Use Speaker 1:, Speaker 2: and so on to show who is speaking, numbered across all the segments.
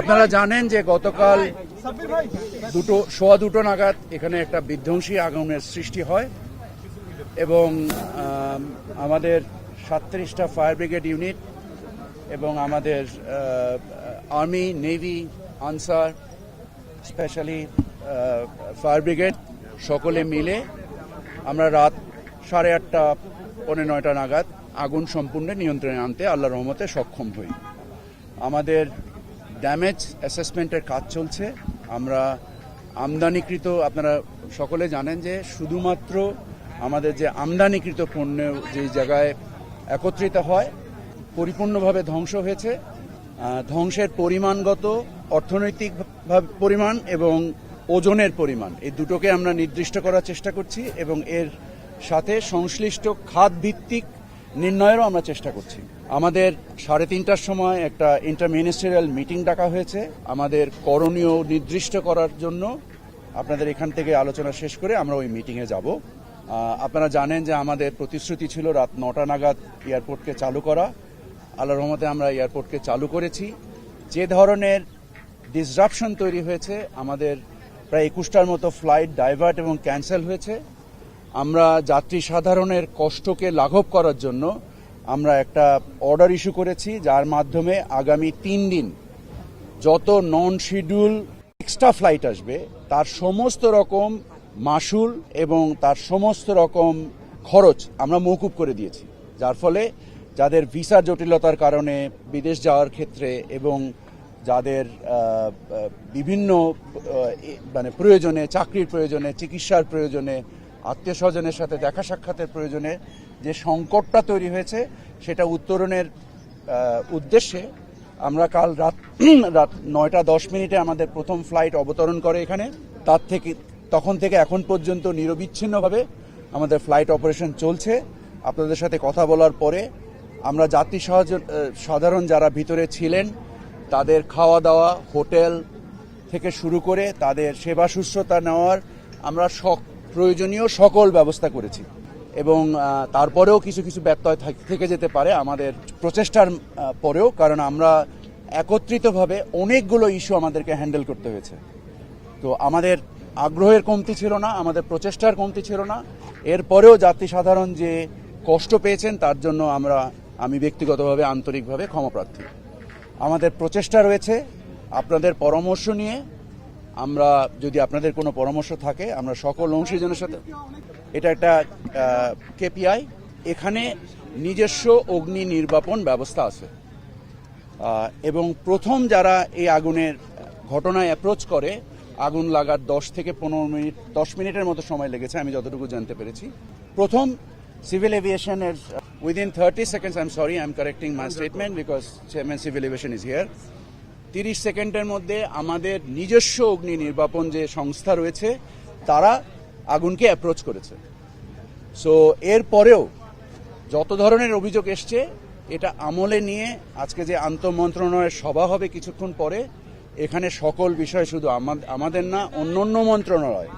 Speaker 1: আপনারা জানেন যে গতকাল দুটো, সোয়া দুটো নাগাদ এখানে একটা বিধ্বংসী আগুনের সৃষ্টি হয় এবং আমাদের সাতত্রিশটা ফায়ার ব্রিগেড ইউনিট এবং আমাদের army, navy, Ansar, specially fire brigade সকলে মিলে আমরা রাত সাড়ে আটটা পনেরো নয়টা নাগাদ আগুন সম্পূর্ণ নিয়ন্ত্রণে আনতে আল্লাহ রহমতে সক্ষম হই। আমাদের ড্যামেজ অ্যাসেসমেন্টের কাজ চলছে। আমরা আমদানিকৃত, আপনারা সকলে জানেন যে শুধুমাত্র আমাদের যে আমদানিকৃত পণ্য যে জায়গায় একত্রিত হয়, পরিপূর্ণভাবে ধ্বংস হয়েছে। ধ্বংসের পরিমাণগত, অর্থনৈতিক পরিমাণ এবং ওজনের পরিমাণ, এই দুটোকে আমরা নির্দিষ্ট করার চেষ্টা করছি এবং এর সাথে সংশ্লিষ্ট খাত ভিত্তিক নির্ণয়েরও আমরা চেষ্টা করছি। আমাদের সাড়ে তিনটার সময় একটা ইন্টার মিনিস্টারিয়াল মিটিং ডাকা হয়েছে। আমাদের করণীয় নির্দিষ্ট করার জন্য আপনাদের এখান থেকে আলোচনা শেষ করে আমরা ওই মিটিংয়ে যাব। আপনারা জানেন যে আমাদের প্রতিশ্রুতি ছিল রাত নটা নাগাদ এয়ারপোর্টকে চালু করা। আল্লাহ রহমতে আমরা এয়ারপোর্টকে চালু করেছি। যে ধরনের ডিসরাপশন তৈরি হয়েছে, আমাদের প্রায় একুশটার মতো ফ্লাইট ডাইভার্ট এবং ক্যান্সেল হয়েছে। আমরা যাত্রী সাধারণের কষ্টকে লাঘব করার জন্য আমরা একটা অর্ডার ইস্যু করেছি, যার মাধ্যমে আগামী তিন দিন যত নন শিডিউল এক্সট্রা ফ্লাইট আসবে, তার সমস্ত রকম মাসুল এবং তার সমস্ত রকম খরচ আমরা মৌকুব করে দিয়েছি। যার ফলে যাদের ভিসা জটিলতার কারণে বিদেশ যাওয়ার ক্ষেত্রে এবং যাদের বিভিন্ন মানে প্রয়োজনে, চাকরির প্রয়োজনে, চিকিৎসার প্রয়োজনে আত্মীয় স্বজনের সাথে দেখা সাক্ষাতের প্রয়োজনে যে সংকটটা তৈরি হয়েছে, সেটা উত্তরণের উদ্দেশ্যে আমরা কাল রাত রাত নয়টা দশ মিনিটে আমাদের প্রথম ফ্লাইট অবতরণ করে এখানে। তার থেকে, তখন থেকে এখন পর্যন্ত নিরবিচ্ছিন্নভাবে আমাদের ফ্লাইট অপারেশন চলছে। আপনাদের সাথে কথা বলার পরে আমরা যাত্রী সাধারণ যারা ভিতরে ছিলেন, তাদের খাওয়া দাওয়া, হোটেল থেকে শুরু করে তাদের সেবা শুশ্রূষা নেওয়ার আমরা প্রয়োজনীয় সকল ব্যবস্থা করেছি। এবং তারপরেও কিছু কিছু ব্যত্যয় থাক- যেতে পারে আমাদের প্রচেষ্টার পরেও, কারণ আমরা একত্রিতভাবে অনেকগুলো ইস্যু আমাদেরকে হ্যান্ডেল করতে হয়েছে। তো আমাদের আগ্রহের কমতি ছিল না, আমাদের প্রচেষ্টার কমতি ছিল না। এরপরেও যাত্রী সাধারণ যে কষ্ট পেয়েছেন, তার জন্য আমরা, আমি ব্যক্তিগতভাবে, আন্তরিকভাবে ক্ষমাপ্রার্থী আমাদের প্রচেষ্টা রয়েছে, আপনাদের পরামর্শ নিয়ে আমরা যদি আপনাদের কোনো পরামর্শ থাকে, আমরা সকল অংশীজনের সাথে এটা একটা কেপিআই এখানে নিজস্ব অগ্নি নির্বাপন ব্যবস্থা আছে। এবং প্রথম যারা এই আগুনের ঘটনায় অ্যাপ্রোচ করে, আগুন লাগার দশ থেকে পনেরো মিনিট, দশ মিনিটের মতো সময় লেগেছে, আমি যতটুকু জানতে পেরেছি। প্রথম civil এভিয়েশনের within thirty seconds I am sorry I am correcting my statement because chairman civil aviation is here তিরিশ সেকেন্ডের মধ্যে আমাদের নিজস্ব অগ্নি নির্বাপন যে সংস্থা রয়েছে, তারা আগুনকে অ্যাপ্রোচ করেছে। সো এর পরেও যত ধরনের অভিযোগ এসছে, এটা আমলে নিয়ে আজকে যে আন্তঃমন্ত্রণালয়ের সভা হবে কিছুক্ষণ পরে, এখানে সকল বিষয় শুধু আমা- আমাদের না অন্য অন্য মন্ত্রণালয়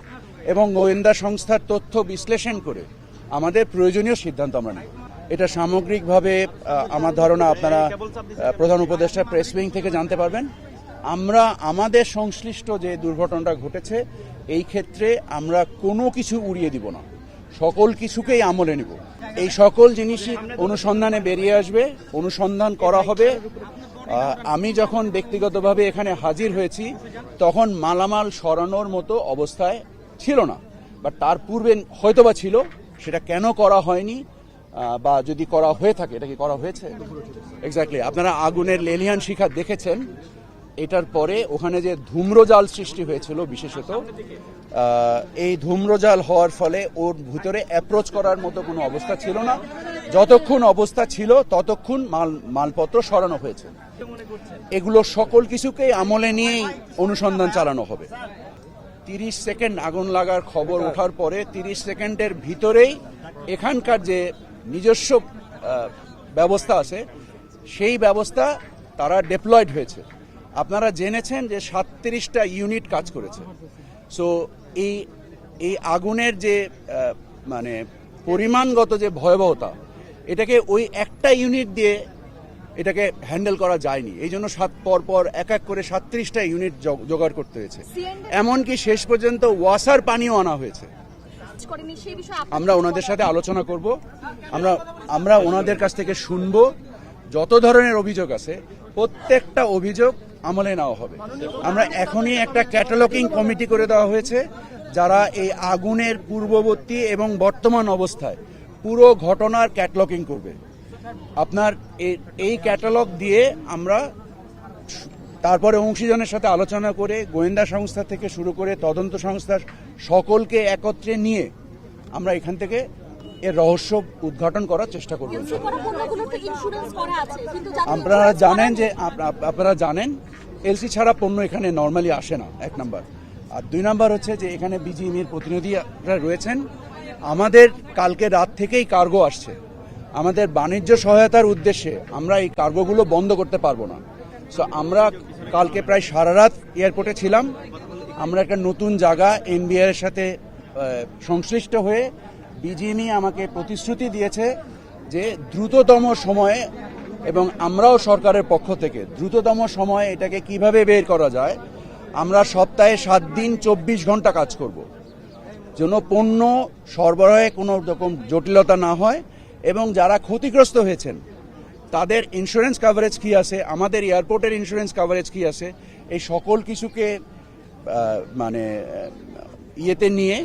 Speaker 1: এবং গোয়েন্দা সংস্থার তথ্য বিশ্লেষণ করে আমাদের প্রয়োজনীয় সিদ্ধান্ত আমরা নেব। এটা সামগ্রিকভাবে আমার ধারণা আপনারা প্রধান উপদেষ্টা প্রেস উইং থেকে জানতে পারবেন। আমরা আমাদের সংশ্লিষ্ট যে দুর্ঘটনাটা ঘটেছে এই ক্ষেত্রে আমরা কোনো কিছু উড়িয়ে দিব না। সকল কিছুকেই আমলে নিব। এই সকল জিনিসই অনুসন্ধানে বেরিয়ে আসবে অনুসন্ধান করা হবে। আমি যখন ব্যক্তিগতভাবে এখানে হাজির হয়েছি তখন মালামাল সরানোর মতো অবস্থায় ছিল না। বা তার পূর্বে হয়তোবা ছিল সেটা কেন করা হয়নি বা যদি করা হয়ে থাকে, এটা কি করা হয়েছে? এক্স্যাক্টলি আপনারা আগুনের লেলিয়ান শিখা দেখেছেন। এটার পরে ওখানে যে ধূম্রজাল সৃষ্টি হয়েছিল বিশেষত এই ধূম্রজাল হওয়ার ফলে ওর ভিতরে অ্যাপ্রোচ করার মতো কোনো অবস্থা ছিল না। যতক্ষণ অবস্থা ছিল, ততক্ষণ মাল, মালপত্র সরানো হয়েছে। এগুলো সকল কিছুকেই আমলে নিয়েই অনুসন্ধান চালানো হবে। তিরিশ সেকেন্ড আগুন লাগার খবর ওঠার পরে তিরিশ সেকেন্ডের ভিতরেই এখানকার যে নিজস্ব ব্যবস্থা আছে সেই ব্যবস্থা তারা ডেপ্লয়েড হয়েছে। আপনারা জেনেছেন যে সাতত্রিশটা ইউনিট কাজ করেছে। সো এই এই আগুনের যে মানে পরিমাণগত যে ভয়াবহতা এটাকে ওই একটা ইউনিট দিয়ে এটাকে হ্যান্ডেল করা যায়নি। এই জন্য সাত পর পর এক এক করে সাতত্রিশটা ইউনিট জোগাড় করতে হয়েছে। এমনকি শেষ পর্যন্ত ওয়াসার পানিও আনা হয়েছে।
Speaker 2: কাজ করেনি সেই বিষয়ে
Speaker 1: আমরা ওনাদের সাথে আলোচনা করব। আমরা আমরা ওনাদের কাছ থেকে শুনব। যত ধরনের অভিযোগ আছে প্রত্যেকটা অভিযোগ আমলে নেওয়া হবে। আমরা এখনই একটা ক্যাটালগিং কমিটি করে দেওয়া হয়েছে যারা এই আগুনের পূর্ববর্তী এবং বর্তমান অবস্থায় পুরো ঘটনার ক্যাটালগিং করবে। আপনার এই ক্যাটালগ দিয়ে আমরা তারপরে অংশীজনের সাথে আলোচনা করে গোয়েন্দা সংস্থা থেকে শুরু করে তদন্ত সংস্থার সকলকে একত্রে নিয়ে আমরা এখান থেকে এর রহস্য উদ্ঘাটন করার চেষ্টা করব। আপনারা জানেন যে আপ- আপ- আপনারা জানেন এলসি ছাড়া পণ্য এখানে নর্মালি আসে না এক নাম্বার। আর দুই নাম্বার হচ্ছে যে এখানে বিজিএমির প্রতিনিধিরা রয়েছেন। আমাদের কালকে রাত থেকেই কার্গো আসছে। আমাদের বাণিজ্য সহায়তার উদ্দেশ্যে আমরা এই কার্গোগুলো বন্ধ করতে পারব না। সো আমরা কালকে প্রায় সারা রাত এয়ারপোর্টে ছিলাম। আমরা একটা নতুন জায়গা এনবিআর এর সাথে সংশ্লিষ্ট হয়ে বিজিএমই আমাকে প্রতিশ্রুতি দিয়েছে যে দ্রুততম সময়ে এবং আমরাও সরকারের পক্ষ থেকে দ্রুততম সময়ে এটাকে কীভাবে বের করা যায়, আমরা সপ্তাহে সাত দিন চব্বিশ ঘণ্টা কাজ করব। যেন পণ্য সরবরাহে কোনো রকম জটিলতা না হয় এবং যারা ক্ষতিগ্রস্ত হয়েছেন, তাদের ইন্স্যুরেন্স কাভারেজ কি আছে, আমাদের এয়ারপোর্টের ইন্স্যুরেন্স কাভারেজ কি আছে, এই সকল কিছুকে মানে আহ, ইয়েতে নিয়ে